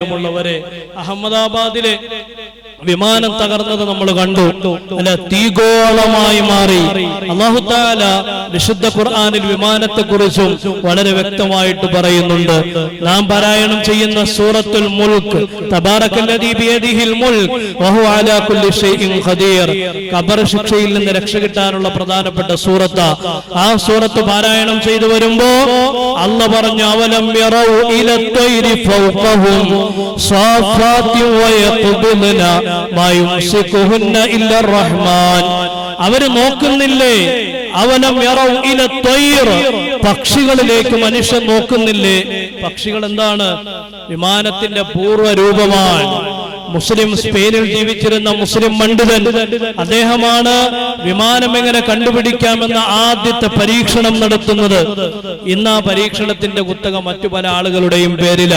ഉള്ളവരെ അഹമ്മദാബാദിലെ വിമാനം തകർന്നത് നമ്മൾ കണ്ടു. അല്ല തീഗോളമായി മാറി. അള്ളാഹുത്താല വിശുദ്ധ ഖുർആാനിൽ വിമാനത്തെ കുറിച്ചും വളരെ വ്യക്തമായിട്ട് പറയുന്നുണ്ട്. നാം പാരായണം ചെയ്യുന്ന സൂറത്തുൽ മുൽക്ക് ഖബർ ശിക്ഷയിൽ നിന്ന് രക്ഷ കിട്ടാനുള്ള പ്രധാനപ്പെട്ട സൂറത്ത. ആ സൂറത്ത് പാരായണം ചെയ്തു വരുമ്പോ അല്ല പറഞ്ഞു അവലം യറൗ ഇല തൈരി ഫൗഖഹും സാഫാത്തി വയഖ്ബിദ്ന മാ യുംസികുഹുന്ന റഹ്മാൻ. അവർ നോക്കുന്നില്ലേ? തൈർ പക്ഷികളിലേക്ക് മനുഷ്യൻ നോക്കുന്നില്ലേ? പക്ഷികൾ എന്താണ് വിമാനത്തിന്റെ പൂർവ രൂപമാണ് മുസ്ലിം സ്പെയിനിൽ ജീവിച്ചിരുന്ന മുസ്ലിം പണ്ഡിതൻ അദ്ദേഹമാണ് വിമാനം എങ്ങനെ കണ്ടുപിടിക്കാമെന്ന ആദ്യത്തെ പരീക്ഷണം നടത്തുന്നത്. ഇന്ന് ആ പരീക്ഷണത്തിന്റെ കുത്തക മറ്റു പല ആളുകളുടെയും പേരില.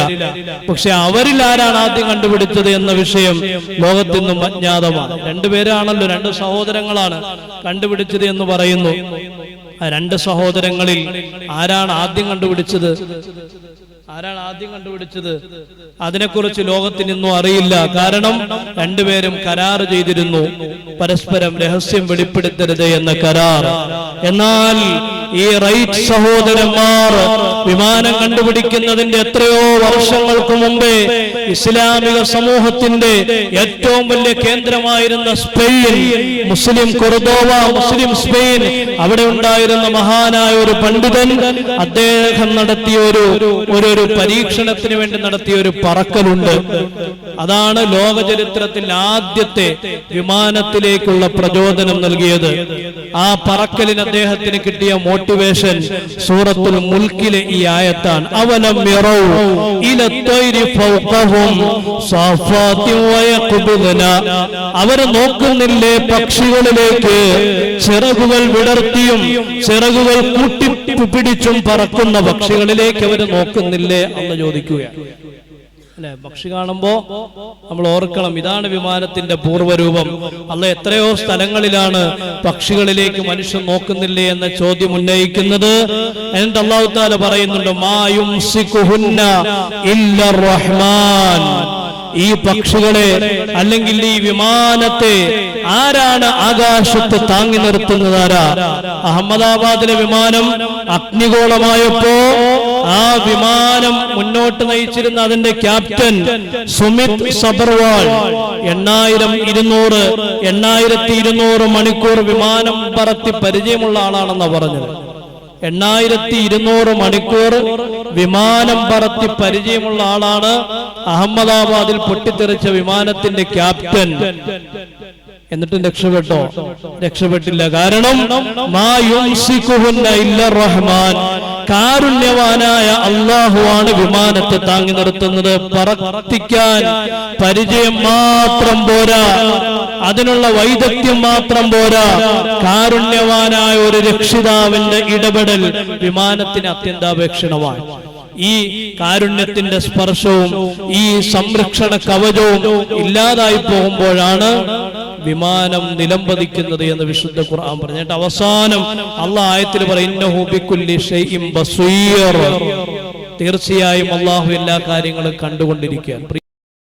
പക്ഷെ അവരിൽ ആരാണ് ആദ്യം കണ്ടുപിടിച്ചത് എന്ന വിഷയം ലോകത്തിന്നും അജ്ഞാതമാണ്. രണ്ടുപേരാണല്ലോ രണ്ട് സഹോദരങ്ങളാണ് കണ്ടുപിടിച്ചത് എന്ന് പറയുന്നു. രണ്ട് സഹോദരങ്ങളിൽ ആരാണ് ആദ്യം കണ്ടുപിടിച്ചത്? ആരാണ് ആദ്യം കണ്ടുപിടിച്ചത്? അതിനെക്കുറിച്ച് ലോകത്തിന് ഇന്നും അറിയില്ല. കാരണം രണ്ടുപേരും കരാർ ചെയ്തിരുന്നു. പരസ്പരം രഹസ്യം വെളിപ്പെടുത്തരുത് എന്ന കരാർ. എന്നാൽ ഈ റൈറ്റ് സഹോദരന്മാർ വിമാനം കണ്ടുപിടിക്കുന്നതിന്റെ എത്രയോ വർഷങ്ങൾക്ക് മുമ്പേ ഇസ്ലാമിക സമൂഹത്തിന്റെ ഏറ്റവും വലിയ കേന്ദ്രമായിരുന്ന സ്പെയിൻ മുസ്ലിം കൊർദോവ മുസ്ലിം സ്പെയിൻ അവിടെ ഉണ്ടായിരുന്ന മഹാനായ ഒരു പണ്ഡിതൻ അദ്ദേഹം നടത്തിയ ഒരു ഒരു പരീക്ഷണത്തിന് വേണ്ടി നടത്തിയ ഒരു പറക്കലുണ്ട്. അതാണ് ലോക ചരിത്രത്തിൽ ആദ്യത്തെ വിമാനത്തിലേക്കുള്ള പ്രചോദനം നൽകിയത്. ആ പറക്കലിന് അദ്ദേഹത്തിന് കിട്ടിയ മോട്ടിവേഷൻ സൂറത്തുൽ മുൽക്കിലെ ഈ ആയത്താണ്. അവലം അവരെ നോക്കുന്നില്ലേ പക്ഷികളിലേക്ക്? ചിറകുകൾ വിടർത്തിയും ചിറകുകൾ കൂട്ടി പിടിച്ചും പറക്കുന്ന പക്ഷികളിലേക്ക് അവർ നോക്കുന്നില്ലേ? എന്ന് ചോദിക്കുകയാണ്. അല്ലെ? പക്ഷി കാണുമ്പോ നമ്മൾ ഓർക്കണം ഇതാണ് വിമാനത്തിന്റെ പൂർവരൂപം. അല്ല എത്രയോ സ്ഥലങ്ങളിലാണ് പക്ഷികളിലേക്ക് മനുഷ്യൻ നോക്കുന്നില്ലേ എന്ന ചോദ്യം ഉന്നയിക്കുന്നത്. എന്നിട്ട് അള്ളാഹു പറയുന്നുണ്ട്? മായും റഹ്മാൻ. ഈ പക്ഷികളെ അല്ലെങ്കിൽ ഈ വിമാനത്തെ ആരാണ് ആകാശത്ത് താങ്ങി നിർത്തുന്നത് ആരാ? അഹമ്മദാബാദിലെ വിമാനം അഗ്നിഗോളമായപ്പോ ആ വിമാനം മുന്നോട്ട് നയിച്ചിരുന്ന അതിന്റെ ക്യാപ്റ്റൻ സുമിത് സബർവാൾ. എണ്ണായിരം ഇരുന്നൂറ് എണ്ണായിരത്തി ഇരുന്നൂറ് മണിക്കൂർ വിമാനം പറത്തി പരിചയമുള്ള ആളാണെന്നാ പറഞ്ഞത്. എണ്ണായിരത്തി ഇരുന്നൂറ് മണിക്കൂർ വിമാനം പറത്തി പരിചയമുള്ള ആളാണ് അഹമ്മദാബാദിൽ പൊട്ടിത്തെറിച്ച വിമാനത്തിന്റെ ക്യാപ്റ്റൻ. എന്നിട്ടും രക്ഷപ്പെട്ടോ? രക്ഷപ്പെട്ടില്ല. കാരണം റഹ്മാൻ. കാരുണ്യവാനായ അള്ളാഹുവാണ് വിമാനത്തെ താങ്ങി നിർത്തുന്നത്. പറത്തിക്കാൻ പരിചയം മാത്രം പോരാ. അതിനുള്ള വൈദഗ്ധ്യം മാത്രം പോരാ. കാരുണ്യവാനായ ഒരു രക്ഷിതാവിന്റെ ഇടപെടൽ വിമാനത്തിന് അത്യന്താപേക്ഷണമാണ്. ഈ കാരുണ്യത്തിന്റെ സ്പർശവും ഈ സംരക്ഷണ കവചവും ഇല്ലാതായി പോകുമ്പോഴാണ് വിമാനം നിലംപതിക്കുന്നത് എന്ന് വിശുദ്ധ ഖുർആൻ പറഞ്ഞിട്ട് അവസാനം അള്ളാഹ് ആയത്തിൽ തീർച്ചയായും അള്ളാഹു എല്ലാ കാര്യങ്ങളും കണ്ടുകൊണ്ടിരിക്കുകയാണ്.